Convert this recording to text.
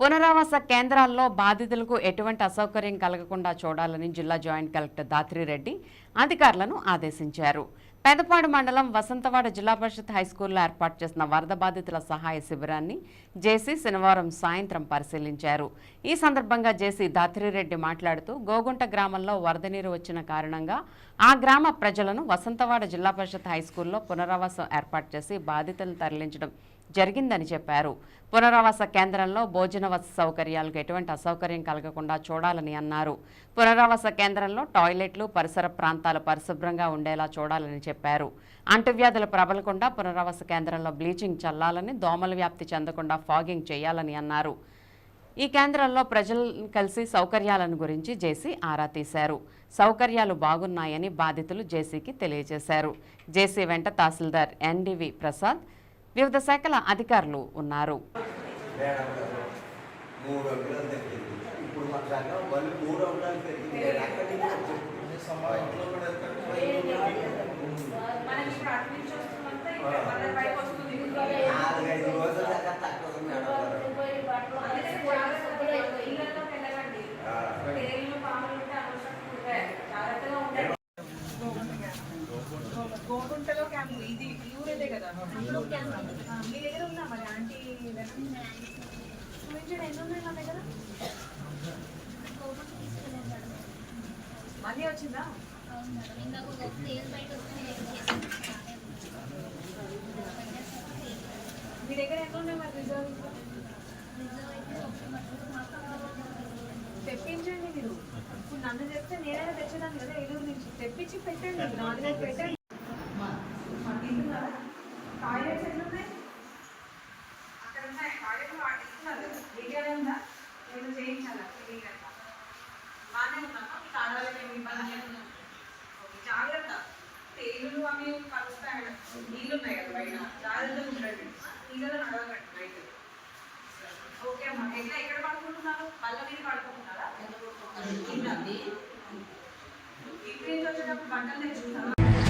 పునరావాస కేంద్రాల్లో బాధితులకు ఎటువంటి అసౌకర్యం కలగకుండా చూడాలని జిల్లా జాయింట్ కలెక్టర్ దాత్రిరెడ్డి అధికారులను ఆదేశించారు. పెదపాడు మండలం వసంతవాడ జిల్లా పరిషత్ హైస్కూల్లో ఏర్పాటు చేసిన వరద బాధితుల సహాయ శిబిరాన్ని జేసీ శనివారం సాయంత్రం పరిశీలించారు. ఈ సందర్భంగా జేసీ దాత్రిరెడ్డి మాట్లాడుతూ గోగుంట గ్రామంలో వరద నీరు వచ్చిన కారణంగా ఆ గ్రామ ప్రజలను వసంతవాడ జిల్లా పరిషత్ హైస్కూల్లో పునరావాసం ఏర్పాటు చేసి బాధితులను తరలించడం జరిగిందని చెప్పారు. పునరావాస కేంద్రంలో భోజన వసతి సౌకర్యాలకు ఎటువంటి అసౌకర్యం కలగకుండా చూడాలని అన్నారు. పునరావాస కేంద్రంలో టాయిలెట్లు పరిసర ప్రాంతాలు పరిశుభ్రంగా ఉండేలా చూడాలని చెప్పారు. అంటువ్యాధులు ప్రబలకుండా పునరావాస కేంద్రంలో బ్లీచింగ్ చల్లాలని దోమల వ్యాప్తి చెందకుండా ఫాగింగ్ చేయాలని అన్నారు. ఈ కేంద్రంలో ప్రజలు కలిసి సౌకర్యాలను గురించి జేసీ ఆరా తీశారు. సౌకర్యాలు బాగున్నాయని బాధితులు జేసీకి తెలియజేశారు. జేసీ వెంట తహసీల్దార్ ఎన్డివి ప్రసాద్ వివిధ శాఖల అధికారులు ఉన్నారు. మూడు ఇప్పుడు కదా. మీ దగ్గర ఉన్నా మరి ఆంటీ చూపించండి ఎన్ని ఉన్నాయి మా దగ్గర మళ్ళీ వచ్చిందా? మీ దగ్గర ఎన్ని ఉన్నాయి మరి రిజర్వ్ తెప్పించండి మీరు. ఇప్పుడు నన్ను చెప్తే నేనైనా తెచ్చేదాన్ని కదా ఏలూరు నుంచి. తెప్పించి పెట్టండి. నాలుగైదు పెట్టండి తింటున్నారా టాయిలెట్స్ ఎన్ని ఉన్నాయి అక్కడ ఉన్నాయి టాయిలెట్ వాటి ఇస్తున్నారు కదా మీడియాలో ఉందా? నేను చేయించాలా? బాగానే ఉన్నామా మీకు ఆడవాళ్ళకి ఏమి ఇబ్బంది లేదు జాగ్రత్త. తేలులు అవి కలుస్తాయి. నీళ్ళు ఉన్నాయి కదా బయట జాగ్రత్తగా ఉండండి. నీళ్ళలో నడవకండి బయట. ఓకే అమ్మా. ఎట్లా? ఎక్కడ పడుకుంటున్నారు? బల్ల మీద పడుకుంటున్నారా. ఇంటి వచ్చేటప్పుడు బట్టలు తెచ్చుకుంటారా?